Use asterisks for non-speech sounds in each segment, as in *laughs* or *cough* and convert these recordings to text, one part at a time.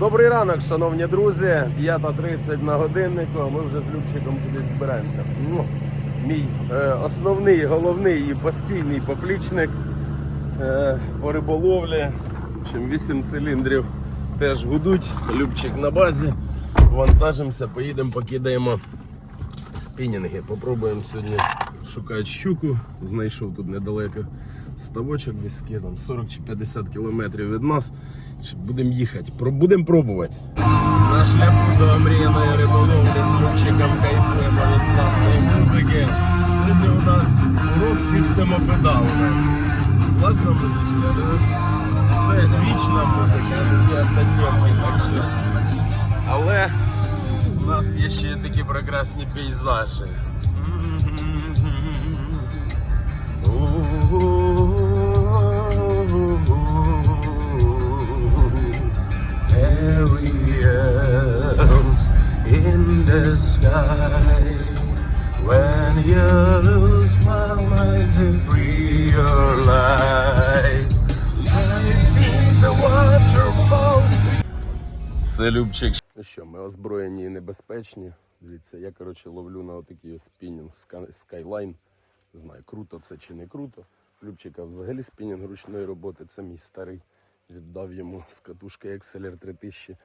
Добрий ранок, шановні друзі. 5.30 на годиннику. Ми вже з Любчиком кудись збираємося. Ну, Мій е, основний, головний і постійний поплічник е, по риболовлі. Общем, 8 циліндрів теж гудуть. Любчик на базі. Вантажимося, поїдемо, покидаємо спінінги. Попробуємо сьогодні шукати щуку. Знайшов тут недалеко ставочок десь там 40 чи 50 кілометрів від нас. Будемо їхати. Будемо пробувати. На шляху до омріяної риболовлі з Любчиком кайфуємо від класної музики. Сьогодні у нас урок системопедалу. Класна музичка, да? Це вічна музика, не однодневний, так що. Але у нас є ще такі прекрасні пейзажі. The sky When you smile like a free your life Life is a waterfall це Любчик. Ну що, ми озброєні і небезпечні. Дивіться, я коротше ловлю на отакий спінінг Skyline. Не знаю, круто це чи не круто. Любчика взагалі спінінг ручної роботи. Це мій старий. Віддав йому з катушки XLR 3000.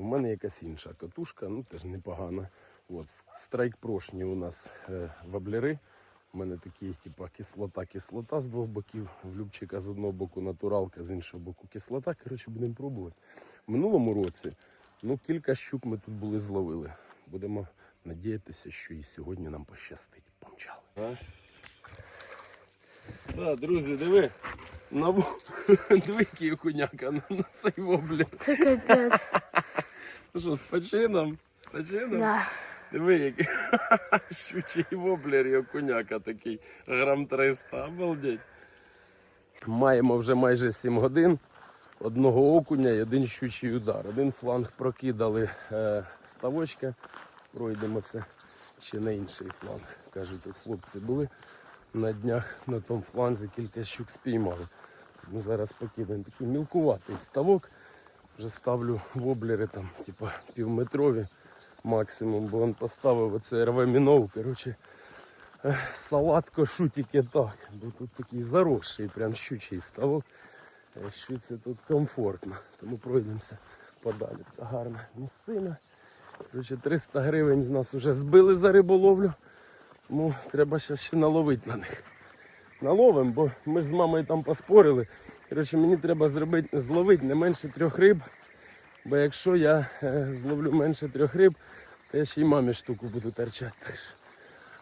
У мене якась інша катушка, ну теж непогана. От, страйк прошні у нас е, воблери. У мене такі, типа, кислота, кислота з двох боків. В Любчика з одного боку натуралка, з іншого боку кислота. Коротше, будемо пробувати. В минулому році ну, кілька щук ми тут були зловили. Будемо надіятися, що і сьогодні нам пощастить. Помчали. Так, друзі, диви. На *laughs* диви, який окуняка на, на цей воблер. Це капець. Що, з почином? З почином? Да. Диви, який *laughs* щучий воблер і окуняка такий. Грам 300, обалдеть. Маємо вже майже 7 годин. Одного окуня і один щучий удар. Один фланг прокидали е, ставочка. Пройдемо це ще на інший фланг. Кажуть, тут хлопці були на днях на тому фланзі кілька щук спіймали. Ми зараз покидаємо такий мілкуватий ставок. Вже ставлю воблери там, типа півметрові максимум, бо він поставив оце РВ мінов. Коротше, е, салат кошу тільки так. Бо тут такий заросший, прям щучий ставок. Е, Щуці тут комфортно. Тому пройдемося подалі. Така гарна місцина. Коротше, 300 гривень з нас вже збили за риболовлю. Тому треба ще, ще наловити на них. Наловимо, бо ми ж з мамою там поспорили. Коротше, мені треба зробити, зловити не менше трьох риб. Бо якщо я е, зловлю менше трьох риб, то я ще й мамі штуку буду торчати теж.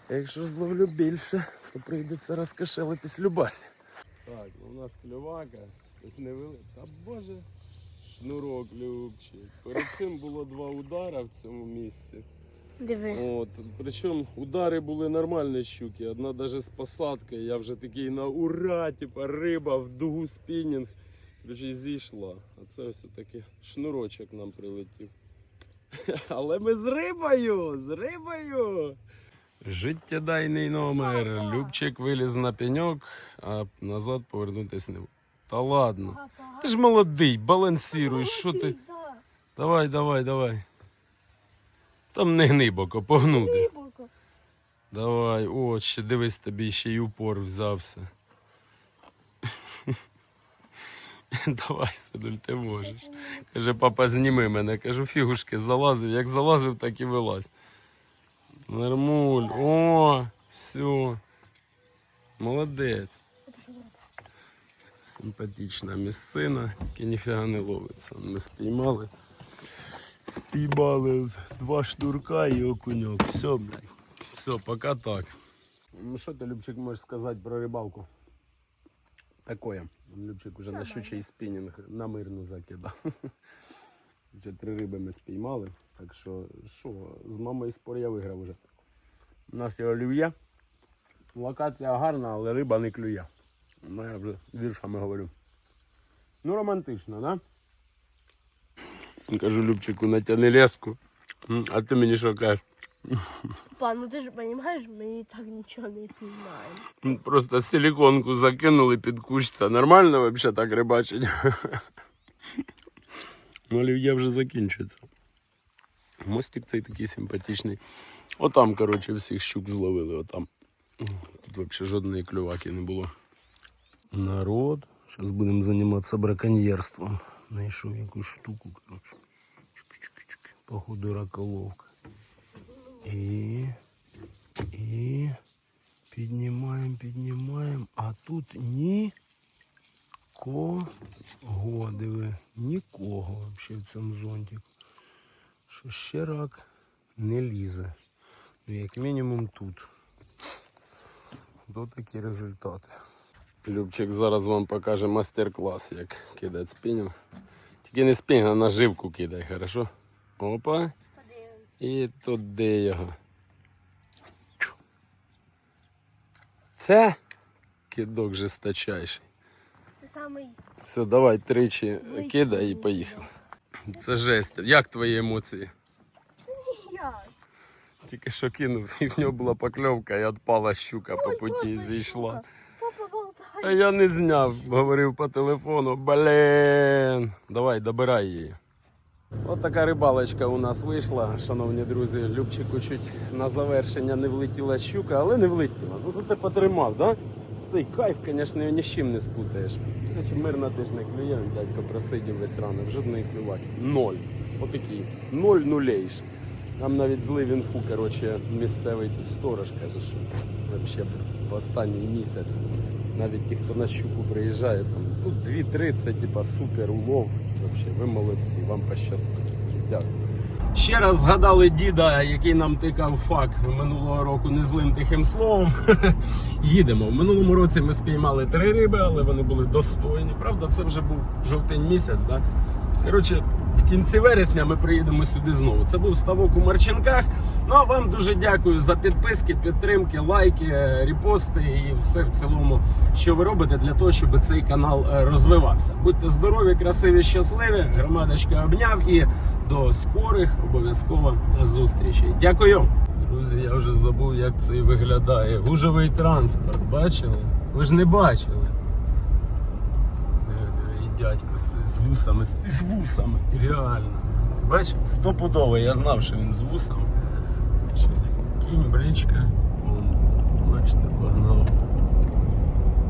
А якщо зловлю більше, то прийдеться розкошелитись любасі. Так, ну у нас клювака, ось не велика. Та боже, шнурок любчик. Перед цим було два удара в цьому місці. Диви. От, причому удари були нормальні щуки, одна навіть з посадкою. Я вже такий на ура, типа риба в дугу спінінг. Вже зійшла. А це ось такий шнурочок нам прилетів. *laughs* Але ми з рибою! З рибою! Життєдайний номер. Любчик виліз на пеньок, а назад повернутися не. Та ладно. Ти ж молодий, балансируй, що ти. Давай, давай, давай. Там не гнибоко, погнути. Давай, о, ще дивись, тобі ще й упор взявся. *laughs* Давай, Сидуль, ти можеш. Каже, папа, зніми мене. Кажу, фігушки, залазив. Як залазив, так і вилазь. Нормуль. О, все. Молодець. Симпатична місцина, тільки ніфіга не ловиться. Ми спіймали. Спіймали два шнурка і окуньок. Все, блядь. Все, пока так. Ну що ти, Любчик, можеш сказати про рибалку? Такое. Любчик уже на щучий спінінг на мирну закидав. *laughs* Вже три риби ми спіймали. Так що, що, з мамою спор я виграв уже. У нас є олів'є. Локація гарна, але риба не клює. Ну, я вже віршами говорю. Ну, романтично, да? Кажу Любчику, натяни леску. А ти мені що кажеш? Па, ну ти ж розумієш, ми і так нічого не піймаємо. Просто силиконку закинули під кущ. Це нормально взагалі так рибачить? *laughs* Ну, олів'є вже закінчується. Мостик цей такий симпатичний. Отам, коротше, всіх щук зловили. Отам. Тут взагалі жодної клюваки не було. Народ. Зараз будемо займатися браконьєрством. Знайшов якусь штуку, коротше. Походу раколовка. І. І. Піднімаємо, піднімаємо. А тут ні. Кого, диви, нікого взагалі в цьому зонтику. Що ще рак не лізе. Ну, як мінімум тут. Ось такі результати. Любчик зараз вам покаже мастер-клас, як кидати спінінг. Тільки не спінінг, а наживку кидай, хорошо? Опа. І туди його. Це кидок жесточайший. Все, давай тричі кидай і поїхали. Це жесть. Як твої емоції? Тільки що кинув, і в нього була покльовка, і відпала щука по путі і зійшла. А я не зняв, говорив по телефону. Блін. Давай, добирай її. От така рибалочка у нас вийшла, шановні друзі. Любчику чуть на завершення не влетіла щука, але не влетіла. Ну зате потримав, да? Цей кайф, звісно, його чим не спутаєш. Мирно теж не клює, дядько просидів весь ранок, жодної клюваки. Ноль. Отакий. Ноль нулейш. Нам навіть злив інфу, коротше, місцевий тут сторож каже, що взагалі в останній місяць навіть ті, хто на щуку приїжджає, там тут 2-3, це типа супер улов. Вообще, ви молодці, вам пощастило. Дякую. Ще раз згадали діда, який нам тикав фак минулого року незлим тихим словом. *laughs* Їдемо. В минулому році ми спіймали три риби, але вони були достойні. Правда, це вже був жовтень місяць. Да? Коротше, в кінці вересня ми приїдемо сюди знову. Це був ставок у Марченках. Ну а вам дуже дякую за підписки, підтримки, лайки, е, репости і все в цілому, що ви робите для того, щоб цей канал е, розвивався. Будьте здорові, красиві, щасливі. Громадочка обняв і до скорих обов'язково зустрічей. Дякую. Друзі, я вже забув, як це виглядає. Гужовий транспорт. Бачили? Ви ж не бачили. І дядько з- вусами, з вусами, реально. Бач, стопудово, я знав, що він з вусами. Кінь, бричка. он Бачите, погнав.